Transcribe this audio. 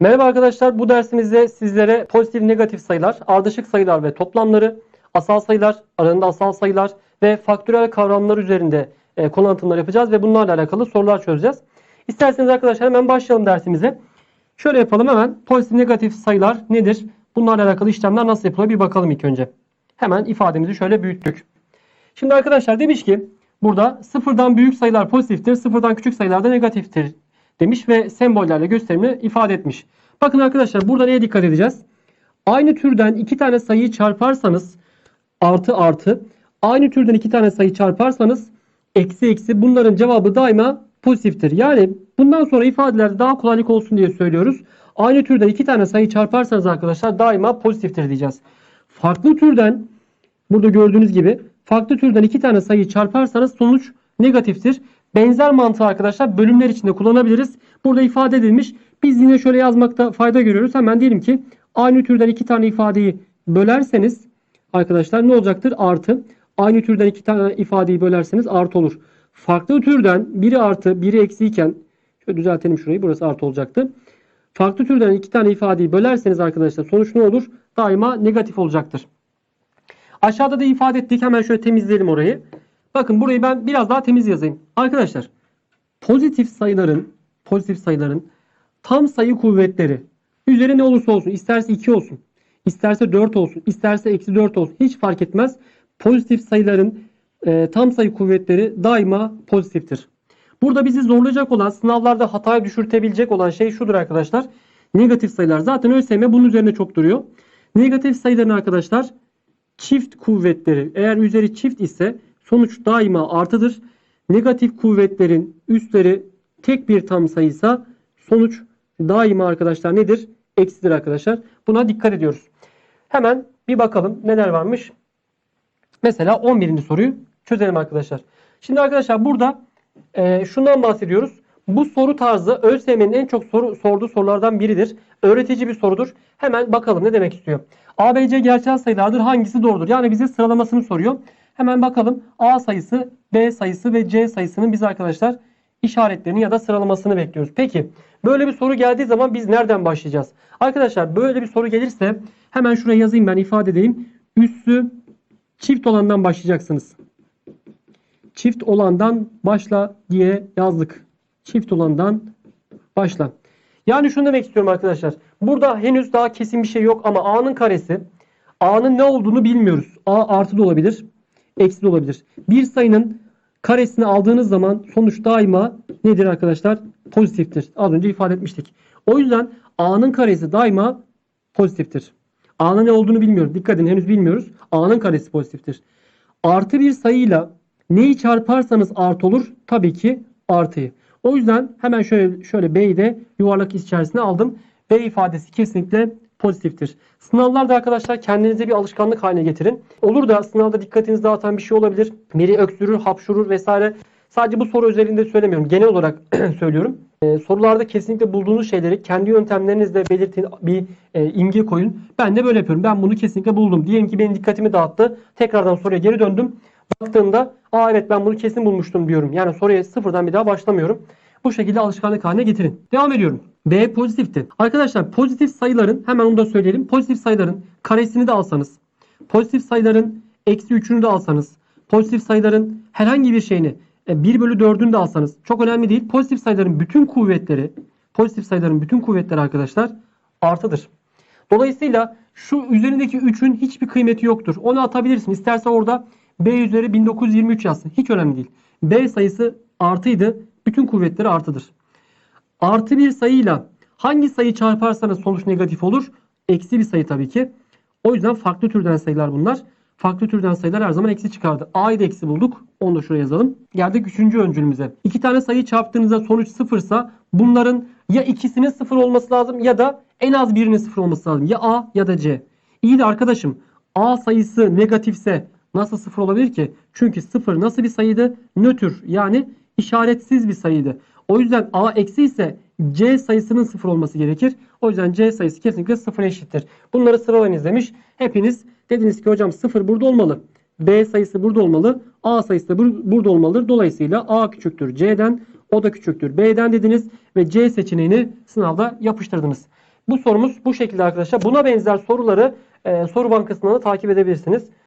Merhaba arkadaşlar. Bu dersimizde sizlere pozitif negatif sayılar, ardışık sayılar ve toplamları, asal sayılar, aralarında asal sayılar ve faktörel kavramlar üzerinde e, konu anlatımları yapacağız ve bunlarla alakalı sorular çözeceğiz. İsterseniz arkadaşlar hemen başlayalım dersimize. Şöyle yapalım hemen. Pozitif negatif sayılar nedir? Bunlarla alakalı işlemler nasıl yapılıyor bir bakalım ilk önce. Hemen ifademizi şöyle büyüttük. Şimdi arkadaşlar demiş ki burada sıfırdan büyük sayılar pozitiftir, sıfırdan küçük sayılar da negatiftir demiş ve sembollerle gösterimini ifade etmiş. Bakın arkadaşlar burada neye dikkat edeceğiz? Aynı türden iki tane sayıyı çarparsanız artı artı, aynı türden iki tane sayı çarparsanız eksi eksi bunların cevabı daima pozitiftir. Yani bundan sonra ifadelerde daha kolaylık olsun diye söylüyoruz. Aynı türden iki tane sayı çarparsanız arkadaşlar daima pozitiftir diyeceğiz. Farklı türden burada gördüğünüz gibi farklı türden iki tane sayı çarparsanız sonuç negatiftir. Benzer mantığı arkadaşlar bölümler içinde kullanabiliriz. Burada ifade edilmiş. Biz yine şöyle yazmakta fayda görüyoruz. Hemen diyelim ki aynı türden iki tane ifadeyi bölerseniz arkadaşlar ne olacaktır? Artı. Aynı türden iki tane ifadeyi bölerseniz artı olur. Farklı türden biri artı biri eksi iken şöyle düzeltelim şurayı. Burası artı olacaktı. Farklı türden iki tane ifadeyi bölerseniz arkadaşlar sonuç ne olur? Daima negatif olacaktır. Aşağıda da ifade ettik. Hemen şöyle temizleyelim orayı. Bakın burayı ben biraz daha temiz yazayım. Arkadaşlar pozitif sayıların pozitif sayıların tam sayı kuvvetleri üzeri ne olursa olsun isterse 2 olsun isterse 4 olsun isterse eksi 4 olsun hiç fark etmez. Pozitif sayıların e, tam sayı kuvvetleri daima pozitiftir. Burada bizi zorlayacak olan sınavlarda hataya düşürtebilecek olan şey şudur arkadaşlar. Negatif sayılar. Zaten ÖSYM bunun üzerine çok duruyor. Negatif sayıların arkadaşlar çift kuvvetleri eğer üzeri çift ise sonuç daima artıdır. Negatif kuvvetlerin üstleri tek bir tam sayıysa sonuç daima arkadaşlar nedir? Eksidir arkadaşlar. Buna dikkat ediyoruz. Hemen bir bakalım neler varmış. Mesela 11. soruyu çözelim arkadaşlar. Şimdi arkadaşlar burada e, şundan bahsediyoruz. Bu soru tarzı ÖSYM'nin en çok soru, sorduğu sorulardan biridir. Öğretici bir sorudur. Hemen bakalım ne demek istiyor. ABC gerçel sayılardır. Hangisi doğrudur? Yani bize sıralamasını soruyor. Hemen bakalım A sayısı, B sayısı ve C sayısının biz arkadaşlar işaretlerini ya da sıralamasını bekliyoruz. Peki böyle bir soru geldiği zaman biz nereden başlayacağız? Arkadaşlar böyle bir soru gelirse hemen şuraya yazayım ben ifade edeyim. Üssü çift olandan başlayacaksınız. Çift olandan başla diye yazdık. Çift olandan başla. Yani şunu demek istiyorum arkadaşlar. Burada henüz daha kesin bir şey yok ama A'nın karesi A'nın ne olduğunu bilmiyoruz. A artı da olabilir. Eksi de olabilir. Bir sayının karesini aldığınız zaman sonuç daima nedir arkadaşlar? Pozitiftir. Az önce ifade etmiştik. O yüzden A'nın karesi daima pozitiftir. A'nın ne olduğunu bilmiyoruz. Dikkat edin henüz bilmiyoruz. A'nın karesi pozitiftir. Artı bir sayıyla neyi çarparsanız artı olur? Tabii ki artıyı. O yüzden hemen şöyle şöyle B'yi de yuvarlak içerisine aldım. B ifadesi kesinlikle pozitiftir. Sınavlarda arkadaşlar kendinize bir alışkanlık haline getirin. Olur da sınavda dikkatinizi dağıtan bir şey olabilir. Biri öksürür, hapşurur vesaire. Sadece bu soru özelinde söylemiyorum. Genel olarak söylüyorum. Ee, sorularda kesinlikle bulduğunuz şeyleri kendi yöntemlerinizle belirtin, bir e, imge koyun. Ben de böyle yapıyorum. Ben bunu kesinlikle buldum. Diyelim ki benim dikkatimi dağıttı. Tekrardan soruya geri döndüm. Baktığımda aa evet ben bunu kesin bulmuştum diyorum. Yani soruya sıfırdan bir daha başlamıyorum. Bu şekilde alışkanlık haline getirin. Devam ediyorum. B pozitifti. Arkadaşlar pozitif sayıların hemen onu da söyleyelim. Pozitif sayıların karesini de alsanız, pozitif sayıların eksi 3'ünü de alsanız, pozitif sayıların herhangi bir şeyini 1 bölü 4'ünü de alsanız çok önemli değil. Pozitif sayıların bütün kuvvetleri, pozitif sayıların bütün kuvvetleri arkadaşlar artıdır. Dolayısıyla şu üzerindeki 3'ün hiçbir kıymeti yoktur. Onu atabilirsin. İsterse orada B üzeri 1923 yazsın. Hiç önemli değil. B sayısı artıydı. Bütün kuvvetleri artıdır. Artı bir sayıyla hangi sayı çarparsanız sonuç negatif olur? Eksi bir sayı tabii ki. O yüzden farklı türden sayılar bunlar. Farklı türden sayılar her zaman eksi çıkardı. A'yı da eksi bulduk. Onu da şuraya yazalım. Geldik üçüncü öncülümüze. İki tane sayı çarptığınızda sonuç sıfırsa bunların ya ikisinin sıfır olması lazım ya da en az birinin sıfır olması lazım. Ya A ya da C. İyi de arkadaşım A sayısı negatifse nasıl sıfır olabilir ki? Çünkü sıfır nasıl bir sayıydı? Nötr yani işaretsiz bir sayıydı. O yüzden A eksi ise C sayısının sıfır olması gerekir. O yüzden C sayısı kesinlikle sıfır eşittir. Bunları sıralayınız demiş. Hepiniz dediniz ki hocam sıfır burada olmalı. B sayısı burada olmalı. A sayısı da bur- burada olmalıdır. Dolayısıyla A küçüktür C'den. O da küçüktür B'den dediniz. Ve C seçeneğini sınavda yapıştırdınız. Bu sorumuz bu şekilde arkadaşlar. Buna benzer soruları e, soru bankasından da takip edebilirsiniz.